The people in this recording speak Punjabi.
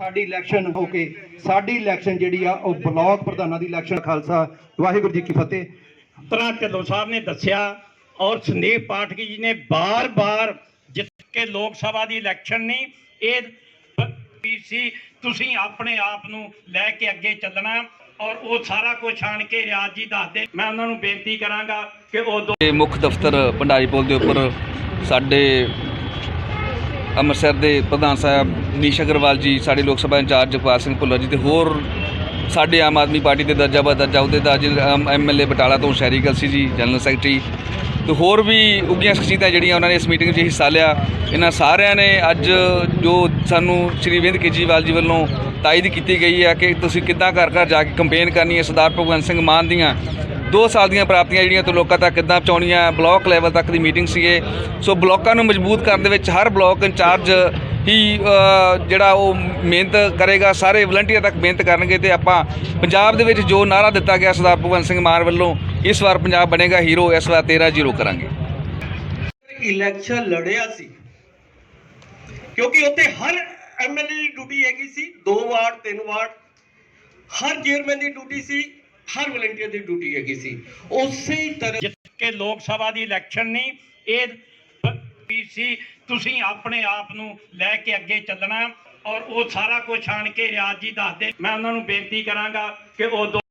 ਸਾਡੀ ਇਲੈਕਸ਼ਨ ਹੋ ਕੇ ਸਾਡੀ ਇਲੈਕਸ਼ਨ ਜਿਹੜੀ ਆ ਉਹ ਬਲਾਕ ਪ੍ਰਧਾਨਾਂ ਦੀ ਇਲੈਕਸ਼ਨ ਖਾਲਸਾ ਵਾਹਿਗੁਰੂ ਜੀ ਕੀ ਫਤਿਹ। ਤਰ੍ਹਾਂ ਢਿੱਲੋਂ ਸਾਹਿਬ ਨੇ ਦੱਸਿਆ ਔਰ ਸੰਦੀਪ ਪਾਠਕ ਜੀ ਨੇ ਬਾਰ-ਬਾਰ ਜਿੱਤ ਕੇ ਲੋਕ ਸਭਾ ਦੀ ਇਲੈਕਸ਼ਨ ਨਹੀਂ ਇਹ ਪੀਸੀ ਤੁਸੀਂ ਆਪਣੇ ਆਪ ਨੂੰ ਲੈ ਕੇ ਅੱਗੇ ਚੱਲਣਾ ਔਰ ਉਹ ਸਾਰਾ ਕੁਝ ਆਣ ਕੇ ਰਿਆਜ਼ ਜੀ ਦੱਸਦੇ ਮੈਂ ਉਹਨਾਂ ਨੂੰ ਬੇਨਤੀ ਕਰਾਂਗਾ ਕਿ ਉਹ ਮੁੱਖ ਦਫ਼ਤਰ ਭੰਡਾਰੀ ਪੁਲ ਦੇ ਉੱਪਰ ਸਾਡੇ ਅੰਮ੍ਰਿਤਸਰ ਦੇ ਪ੍ਰਧਾਨ ਸਾਹਿਬ ਨੀਸ਼ ਅਗਰਵਾਲ ਜੀ, ਸਾਡੇ ਲੋਕ ਸਭਾ ਇੰਚਾਰਜ ਜਗਪਾਲ ਸਿੰਘ ਭੁੱਲਰ ਜੀ ਤੇ ਹੋਰ ਸਾਡੇ ਆਮ ਆਦਮੀ ਪਾਰਟੀ ਦੇ ਦਰਜਾ ਬਾ ਦਰਜਾ ਅਹੁਦੇਦਾਰ ਜੀ ਐਮਐਲਏ ਬਟਾਲਾ ਤੋਂ ਸ਼ਹਿਰੀ ਗਲਸੀ ਜੀ, ਜਨਰਲ ਸੈਕਟਰੀ ਤੇ ਹੋਰ ਵੀ ਉੱਗੀਆਂ ਸ਼ਖਸੀਅਤਾਂ ਜਿਹੜੀਆਂ ਉਹਨਾਂ ਨੇ ਇਸ ਮੀਟਿੰਗ 'ਚ ਹਿੱਸਾ ਲਿਆ। ਇਹਨਾਂ ਸਾਰਿਆਂ ਨੇ ਅੱਜ ਜੋ ਸਾਨੂੰ ਸ਼੍ਰੀ ਅਰਵਿੰਦ ਕੇਜਰੀਵਾਲ ਜੀ ਵੱਲੋਂ ਤਾਇਦ ਕੀਤੀ ਗਈ ਹੈ ਕਿ ਤੁਸੀਂ ਕਿੱਦਾਂ ਘਰ ਘਰ ਜਾ ਕੇ ਕੰਪੇਨ ਕਰਨੀ ਹੈ, ਸਰਦਾਰ ਭਗਵੰਤ ਸਿੰਘ ਮਾਨ ਦੀਆਂ 2 ਸਾਲ ਦੀਆਂ ਪ੍ਰਾਪਤੀਆਂ ਜਿਹੜੀਆਂ ਤੋਂ ਲੋਕਾਂ ਤੱਕ ਕਿੱਦਾਂ ਪਹੁੰਚਾਉਣੀਆਂ, ਬਲਾਕ ਲੈਵਲ ਤੱਕ ਦੀ ਮੀਟਿੰਗ ਸੀਗੇ। ਸੋ ਬਲਾਕਾਂ ਨੂੰ ਮਜ਼ਬੂਤ ਕਰਨ ਦੇ ਵਿੱਚ ਹਰ ਬਲਾਕ ਇੰਚਾਰਜ ਹੀ ਜਿਹੜਾ ਉਹ ਮਿਹਨਤ ਕਰੇਗਾ, ਸਾਰੇ ਵਲੰਟੀਅਰ ਤੱਕ ਮਿਹਨਤ ਕਰਨਗੇ ਤੇ ਆਪਾਂ ਪੰਜਾਬ ਦੇ ਵਿੱਚ ਜੋ ਨਾਰਾ ਦਿੱਤਾ ਗਿਆ ਸਰਦਾਰ ਭਗਵੰਤ ਸਿੰਘ ਮਾਨ ਵੱਲੋਂ, ਇਸ ਵਾਰ ਪੰਜਾਬ ਬਣੇਗਾ ਹੀਰੋ ਇਸ ਵਾਰ 13 ਜ਼ੀਰੋ ਕਰਾਂਗੇ। ਇਲੈਕਸ਼ਨ ਲੜਿਆ ਸੀ। ਕਿਉਂਕਿ ਉੱਥੇ ਹਰ ਐਮਐਲਏ ਦੀ ਡਿਊਟੀ ਹੈਗੀ ਸੀ, ਦੋ ਵਾਰਡ, ਤਿੰਨ ਵਾਰਡ। ਹਰ ਚੇਅਰਮੈਨ ਦੀ ਡਿਊਟੀ ਸੀ ਹਰ ਵਲੰਟੀਅਰ ਦੀ ਡਿਊਟੀ ਹੈਗੀ ਸੀ। ਉਸੇ ਤਰ੍ਹਾਂ ਕਿ ਲੋਕ ਸਭਾ ਦੀ ਇਲੈਕਸ਼ਨ ਨਹੀਂ, ਇਹ ਪੀਸੀ ਤੁਸੀਂ ਆਪਣੇ ਆਪ ਨੂੰ ਲੈ ਕੇ ਅੱਗੇ ਚੱਲਣਾ ਔਰ ਉਹ ਸਾਰਾ ਕੁਝ ਆਣ ਕੇ ਰਿਆਜ਼ ਜੀ ਦੱਸਦੇ। ਮੈਂ ਉਹਨਾਂ ਨੂੰ ਬੇਨਤੀ ਕਰਾਂਗਾ ਕਿ ਉਹ